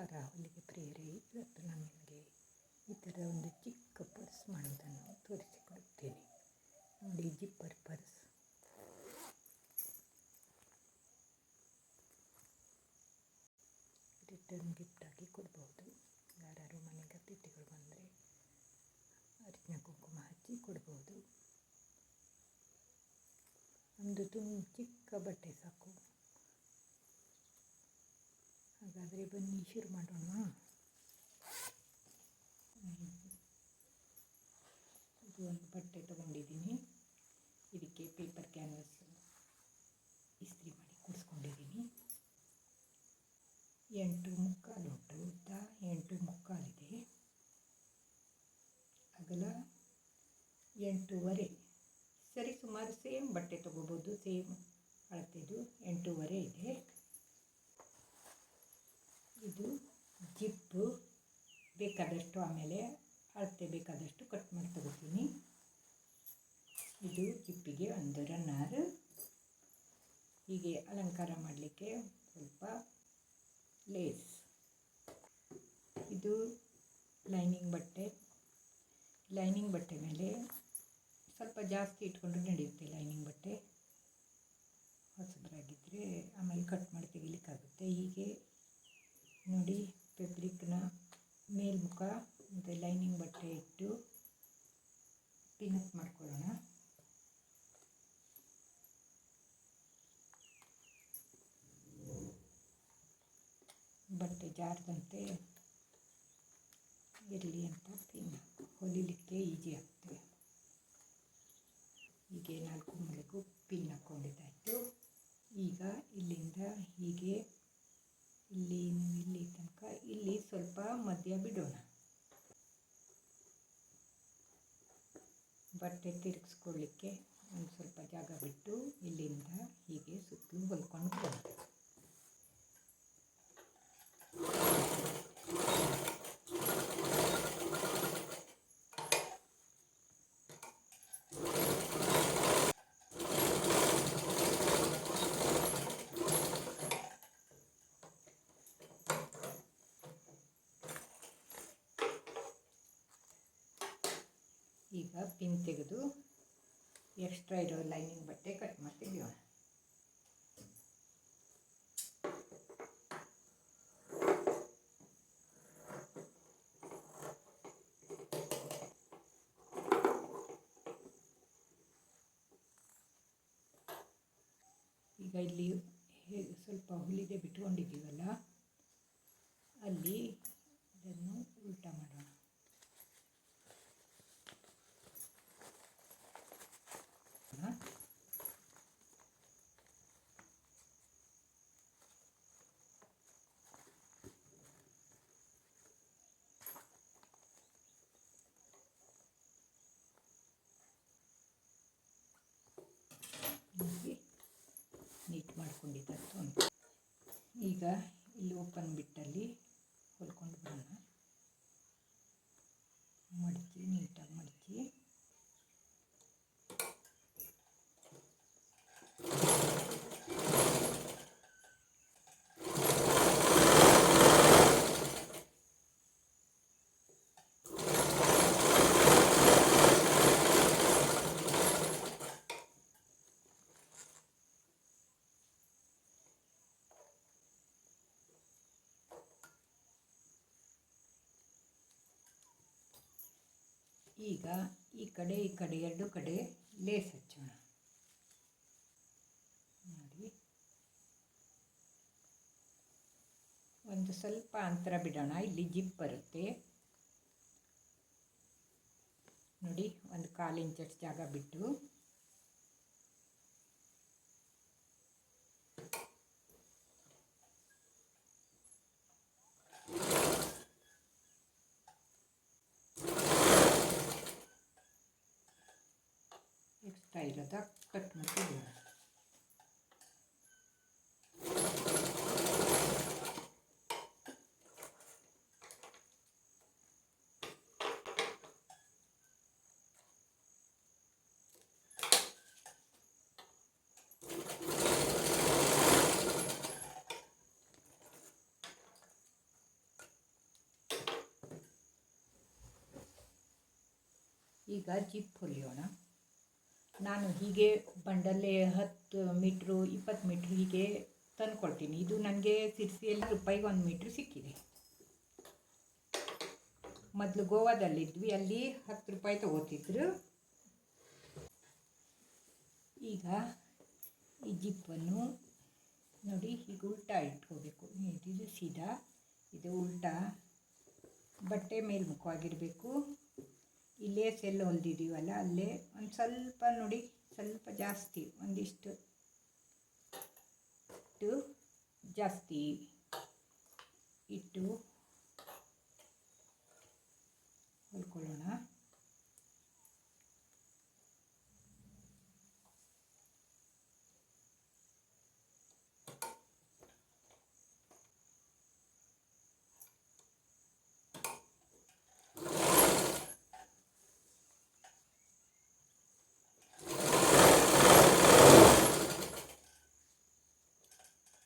ನಮಸ್ಕಾರ ಹೊಲಿಗೆ ಪ್ರಿಯರೇ ಇವತ್ತು ನಾನು ನಿಮಗೆ ಈ ಥರ ಒಂದು ಚಿಕ್ಕ ಪರ್ಸ್ ಮಾಡೋದನ್ನು ತೋರಿಸಿಕೊಡುತ್ತೇನೆ. ನೋಡಿ, ಜಿಪ್ಪರ್ ಪರ್ಸ್. ರಿಟರ್ನ್ ಗಿಫ್ಟಾಗಿ ಕೊಡ್ಬೋದು. ಯಾರು ಮನೆಗೆ ಅತಿಥಿಗಳು ಬಂದರೆ ಅರಿಶಿನ ಕುಂಕುಮ ಹಚ್ಚಿ ಕೊಡ್ಬೋದು. ಒಂದು ತುಂಬ ಚಿಕ್ಕ ಬಟ್ಟೆ ಸಾಕು. ಹಾಗಾದರೆ ಬನ್ನಿ, ಶುರು ಮಾಡೋಣ. ಇದು ಒಂದು ಬಟ್ಟೆ ತಗೊಂಡಿದ್ದೀನಿ. ಇದಕ್ಕೆ ಪೇಪರ್ ಕ್ಯಾನ್ವಸ್ ಇಸ್ತ್ರಿ ಮಾಡಿ ಕೂಡಿಸ್ಕೊಂಡಿದ್ದೀನಿ ಎಂಟು ಮುಕ್ಕಾಲು ಉಂಟು ಉದ್ದ ಎಂಟು ಮುಕ್ಕಾಲಿದೆ. ಅಗಲ ಎಂಟೂವರೆ. ಸರಿ, ಸುಮಾರು ಸೇಮ್ ಬಟ್ಟೆ ತೊಗೋಬೋದು ಸೇಮ್ ಅಳತೆದು. ಎಂಟೂವರೆ ಇದೆ ಜಿಪ್ಪು ಬೇಕಾದಷ್ಟು ಆಮೇಲೆ ಅಳತೆ ಬೇಕಾದಷ್ಟು ಕಟ್ ಮಾಡಿ ತಗೋತೀನಿ ಇದು ಚಿಪ್ಪಿಗೆ ಒಂದು ರನ್ನಾರು ಹೀಗೆ ಅಲಂಕಾರ ಮಾಡಲಿಕ್ಕೆ ಸ್ವಲ್ಪ ಲೇಸ್ ಇದು ಲೈನಿಂಗ್ ಬಟ್ಟೆ. ಲೈನಿಂಗ್ ಬಟ್ಟೆ ಮೇಲೆ ಸ್ವಲ್ಪ ಜಾಸ್ತಿ ಇಟ್ಕೊಂಡು ನಡೆಯುತ್ತೆ ಲೈನಿಂಗ್ ಬಟ್ಟೆ. ಹೊಸಬರಾಗಿದ್ದರೆ ಆಮೇಲೆ ಕಟ್ ಮಾಡಿ ತೆಗಿಲಿಕ್ಕಾಗುತ್ತೆ. ಹೀಗೆ ನೋಡಿ ಫೆಬ್ರಿಕ್ನ ಮೇಲ್ಮುಖ ಮತ್ತು ಲೈನಿಂಗ್ ಬಟ್ಟೆ ಇಟ್ಟು ಪಿನಪ್ ಮಾಡ್ಕೊಳ್ಳೋಣ. ಬಟ್ಟೆ ಜಾರದಂತೆ ಇರಲಿ ಅಂತ ಪಿನ್. ಹೊಲಿಲಿಕ್ಕೆ ಈಜಿ ಆಗ್ತದೆ. ಹೀಗೆ ನಾಲ್ಕು ಮೂಲೆಗೂ ಪಿನ್ ಹಾಕ್ಕೊಂಡಿದ್ದಾಯಿತು ಈಗ ಇಲ್ಲಿಂದ ಹೀಗೆ ಇಲ್ಲಿ ಇಲ್ಲಿ ತನಕ ಇಲ್ಲಿ ಸ್ವಲ್ಪ ಮಧ್ಯ ಬಿಡೋಣ. ಬಟ್ಟೆ ತಿರುಗಿಸ್ಕೊಳ್ಳಿಕ್ಕೆ ಒಂದು ಸ್ವಲ್ಪ ಜಾಗ ಬಿಟ್ಟು ಇಲ್ಲಿಂದ ಹೀಗೆ ಸುತ್ತಲೂ ಹೊಲ್ಕೊಂಡು ಬರೋಣ ಈಗ ಪಿನ್ ತೆಗೆದು ಎಕ್ಸ್ಟ್ರಾ ಇರೋ ಲೈನಿಂಗ್ ಬಟ್ಟೆ ಕಟ್ ಮಾಡ್ತೀವಿ ಈಗ ಇಲ್ಲಿ ಸ್ವಲ್ಪ ಹುಲಿಗೆ ಬಿಟ್ಕೊಂಡಿದ್ದೀವಲ್ಲ ಅಲ್ಲಿ ಇದನ್ನು ಉಲ್ಟಾ ಮಾಡೋಣ ಹೀಗೆ ನೀಟ್ ಮಾಡ್ಕೊಂಡಿದ್ದದ್ದು ಉಂಟು ಈಗ ಇಲ್ಲಿ ಓಪನ್ ಬಿಟ್ಟಲ್ಲಿ ಹೊಲ್ಕೊಂಡು ಬರೋಣ ಈಗ ಈ ಕಡೆ ಈ ಕಡೆ, ಎರಡು ಕಡೆ ಲೇಸ್ ಹಚ್ಚೋಣ. ನೋಡಿ. ಒಂದು ಸ್ವಲ್ಪ ಅಂತರ ಬಿಡೋಣ. ಇಲ್ಲಿ ಜಿಪ್ ಬರುತ್ತೆ. ನೋಡಿ, ಒಂದು ಕಾಲು ಇಂಚಷ್ಟು ಜಾಗ ಬಿಟ್ಟು. ಟೈಲದಾಗ ಕಟ್ ಮಾಡ್ತಿದ್ದೇವೆ ಈಗ ಜಿಪ್ ಹೊಲಿಯೋಣ ನಾನು ಹೀಗೆ ಬಂಡಲ್ಲೇ ಹತ್ತು ಮೀಟ್ರು, ಇಪ್ಪತ್ತು ಮೀಟ್ರ್ ಹೀಗೆ ತಂದುಕೊಳ್ತೀನಿ. ಇದು ನನಗೆ ಸಿರ್ಸಿಯಲ್ಲಿ ರೂಪಾಯಿಗೆ ಒಂದು ಮೀಟ್ರ್ ಸಿಕ್ಕಿದೆ. ಮೊದಲು ಗೋವಾದಲ್ಲಿದ್ವಿ, ಅಲ್ಲಿ ಹತ್ತು ರೂಪಾಯಿ ತಗೋತಿದ್ರು. ಈಗ ಈ ಜಿಪ್ಪನ್ನು ನೋಡಿ, ಹೀಗೆ ಉಲ್ಟಾ ಇಟ್ಕೋಬೇಕು. ಇದು ಸೀದಾ, ಇದು ಉಲ್ಟಾ. ಬಟ್ಟೆ ಮೇಲ್ಮುಖವಾಗಿರಬೇಕು. ಇಲ್ಲೇ ಸೆಲ್ ಹೊಲ್ದಿದ್ದೀವಲ್ಲ ಅಲ್ಲೇ ಒಂದು ಸ್ವಲ್ಪ ನೋಡಿ ಸ್ವಲ್ಪ ಜಾಸ್ತಿ ಒಂದಿಷ್ಟು. ಇಟ್ಟು ಜಾಸ್ತಿ ಇಟ್ಟು ಹೊಲ್ಕೊಳ್ಳೋಣ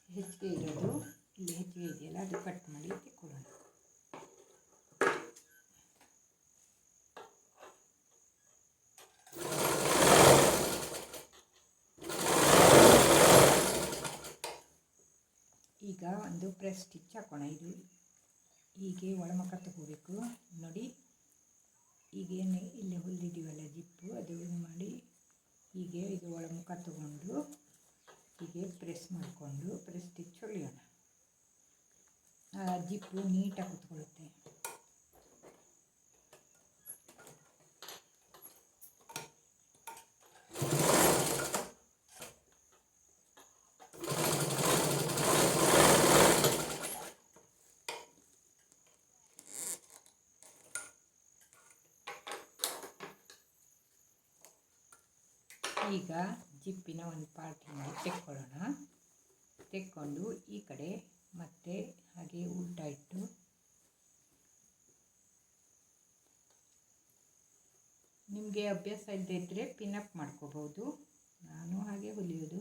ಹೆಚ್ಚಿಗೆ ಇರೋದು ಇಲ್ಲಿ ಹೆಚ್ಚಿಗೆ ಇದೆಯಲ್ಲ ಅದು ಕಟ್ ಮಾಡಿ ತೆಕ್ಕೊಳ್ಳೋಣ ಈಗ ಒಂದು ಪ್ರೆಸ್ ಸ್ಟಿಚ್ ಹಾಕೋಣ. ಇದು ಹೀಗೆ ಒಳಮುಖ ತಗೋಬೇಕು. ನೋಡಿ ಈಗೇನು ಇಲ್ಲಿ ಹುಲ್ಲಿದ್ದೀವಲ್ಲ ಜಿಪ್ಪು, ಅದು ಮಾಡಿ ಹೀಗೆ ಇದು ಒಳಮುಖ ತಗೊಂಡು ಹೀಗೆ ಪ್ರೆಸ್ ಮಾಡಿಕೊಂಡು ಪ್ರೆಸ್ ಸ್ಟಿಚ್ ಹೊಲಿಯೋಣ. ಜಿಪ್ಪು ನೀಟಾಗಿ ಕುತ್ಕೊಳ್ಳುತ್ತೆ. ಈಗ ಜಿಪ್ಪಿನ ಒಂದು ಪಾರ್ಟಿನ ತೆಕ್ಕೊಳ್ಳೋಣ. ತೆಕ್ಕೊಂಡು ಈ ಕಡೆ ಮತ್ತೆ ಹಾಗೆ ಉಲ್ಟಾ ಇಟ್ಟು ನಿಮಗೆ ಅಭ್ಯಾಸ ಇಲ್ಲದೇ ಇದ್ದರೆ ಅಪ್ ಮಾಡ್ಕೋಬೋದು ನಾನು ಹಾಗೆ ಹೊಲಿಯೋದು.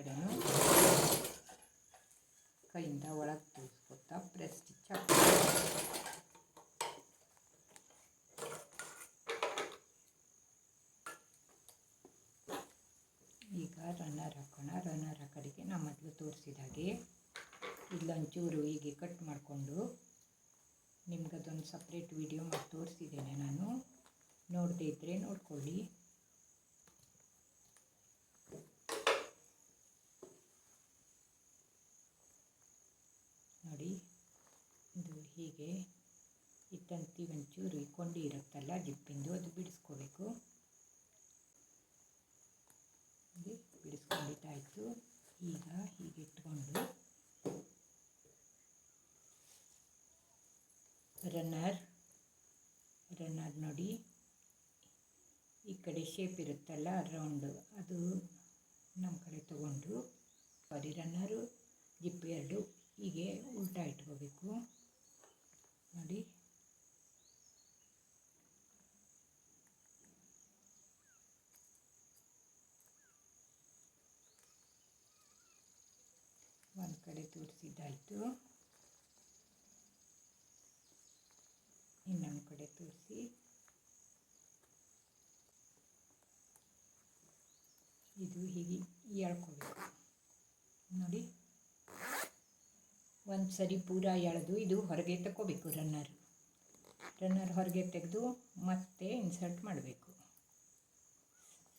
ಈ ಕಡೆನೂ ಕೈಯಿಂದ ಒಳಗೆ ತೋರಿಸ್ಕೊತಾ ಪ್ರೆಸ್ ಸ್ಟಿಚ್ ಈಗ ರನ್ನರ್ ಹಾಕೋಣ. ರನ್ನರ್ ಕಡೆಗೆ ನಾ ಮೊದಲು ತೋರಿಸಿದಾಗೆ ಇಲ್ಲೊಂಚೂರು ಹೀಗೆ ಕಟ್ ಮಾಡಿಕೊಂಡು ನಿಮ್ಗೆ ಅದೊಂದು ಸಪ್ರೇಟ್ ವಿಡಿಯೋ ಮಾಡಿ ತೋರಿಸಿದ್ದೇನೆ ನಾನು. ನೋಡದೇ ಇದ್ದರೆ ನೋಡ್ಕೊಳ್ಳಿ ನೋಡಿ ಹೀಗೆ ಈ ತಂತಿ ಒಂಚೂರು ಈ ಕೊಂಡಿ ಇರುತ್ತಲ್ಲ ಜಿಪ್ಪಿಂದು ಅದು ಬಿಡಿಸ್ಕೋಬೇಕು. ಬಿಡಿಸ್ಕೊಂಡಿದ್ದಾಯಿತು. ಈಗ ಹೀಗೆ ಇಟ್ಕೊಂಡು ರನ್ನರ್ ರನ್ನರ್ ನೋಡಿ ಈ ಕಡೆ ಶೇಪ್ ಇರುತ್ತಲ್ಲ ರೌಂಡು ಅದು ನಮ್ಮ ಕಡೆ ತಗೊಂಡು ಸಾರಿ ರನ್ನರು ಜಿಪ್ ಎರಡು ಹೀಗೆ ಉಲ್ಟಾ ಇಟ್ಕೋಬೇಕು. ನೋಡಿ. ಒಂದು ಕಡೆ ತೋರಿಸಿದ್ದಾಯಿತು. ಇನ್ನೊಂದು ಕಡೆ ತೋರಿಸಿ. ಇದು ಹೀಗೆ ಹೇಳ್ಕೊಬೇಕು. ನೋಡಿ. ಸರಿ ಪೂರ ಎಳೆದು ಇದು ಹೊರಗೆ ತಗೋಬೇಕು ರನ್ನರ್ ರನ್ನರ್ ಹೊರಗೆ ತೆಗೆದು ಮತ್ತೆ ಇನ್ಸರ್ಟ್ ಮಾಡಬೇಕು.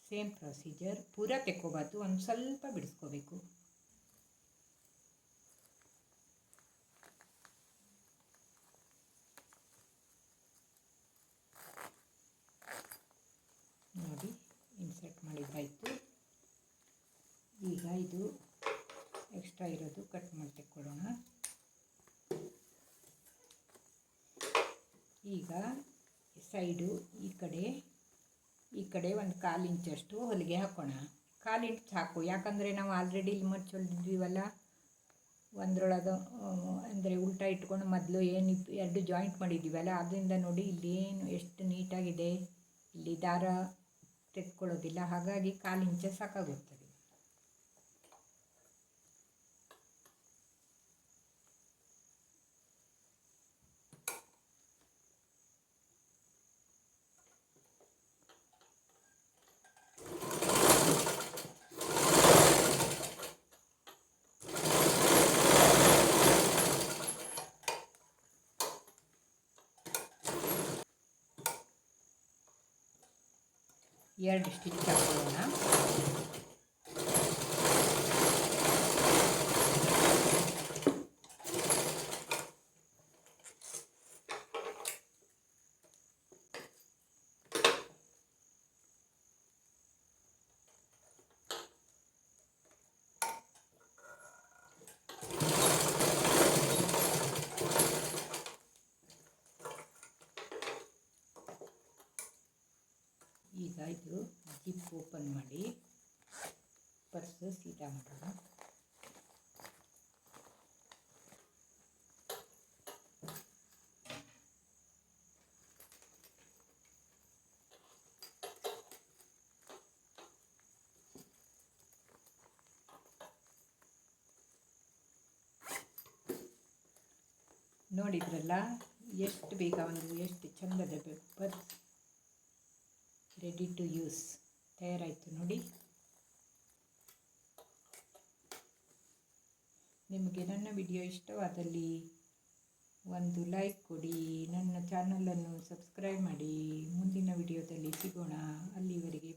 ಸೇಮ್ ಪ್ರೊಸೀಜರ್ ಪೂರ ತೆಕ್ಕೋಬಾರ್ದು, ಒಂದು ಸ್ವಲ್ಪ ಬಿಡಿಸ್ಕೋಬೇಕು. ನೋಡಿ ಇನ್ಸರ್ಟ್ ಮಾಡಿದ್ದಾಯಿತು. ಈಗ ಇದು ಎಕ್ಸ್ಟ್ರಾ ಇರೋದು ಕಟ್ ಮಾಡಿ ತೆಕ್ಕೊಳ್ಳೋಣ. ಈಗ ಸೈಡು, ಈ ಕಡೆ ಈ ಕಡೆ ಒಂದು ಕಾಲು ಇಂಚಷ್ಟು ಹೊಲಿಗೆ ಹಾಕೋಣ. ಕಾಲು ಇಂಚು ಸಾಕು. ಯಾಕಂದರೆ ನಾವು ಆಲ್ರೆಡಿ ಇಲ್ಲಿ ಮಚ್ಚಿ ಹೊಲಿದಿದ್ದೀವಲ್ಲ ಒಂದರೊಳಗೆ, ಅಂದರೆ ಉಲ್ಟಾ ಇಟ್ಕೊಂಡು ಮೊದಲು ಏನು ಎರಡು ಜಾಯಿಂಟ್ ಮಾಡಿದ್ದೀವಲ್ಲ ಅದರಿಂದ ನೋಡಿ ಇಲ್ಲಿ ಏನು ಎಷ್ಟು ನೀಟಾಗಿದೆ ಇಲ್ಲಿ ದಾರ ತೆಕ್ಕೊಳ್ಳೋದಿಲ್ಲ. ಹಾಗಾಗಿ ಕಾಲು ಇಂಚ ಸಾಕಾಗುತ್ತದೆ ಎರಡು ಸ್ಟಿಚ್ ಹಾಕೊಳ್ಳೋಣ ಈಗ ಇದು ಜಿಪ್ ಓಪನ್ ಮಾಡಿ. ಪರ್ಸು ಸೀದಾ ಮಾಡೋಣ ನೋಡಿದ್ರಲ್ಲ ಎಷ್ಟು ಬೇಗ ಒಂದು ಎಷ್ಟು ಚಂದದ ಪರ್ಸ್? ರೆಡಿ ಟು ಯೂಸ್ ತಯಾರಾಯಿತು ನೋಡಿ. ನಿಮಗೆ ನನ್ನ ವಿಡಿಯೋ ಇಷ್ಟವಾದಲ್ಲಿ ಒಂದು ಲೈಕ್ ಕೊಡಿ. ನನ್ನ ಚಾನಲನ್ನು ಸಬ್ಸ್ಕ್ರೈಬ್ ಮಾಡಿ. ಮುಂದಿನ ವಿಡಿಯೋದಲ್ಲಿ ಸಿಗೋಣ. ಅಲ್ಲಿವರೆಗೆ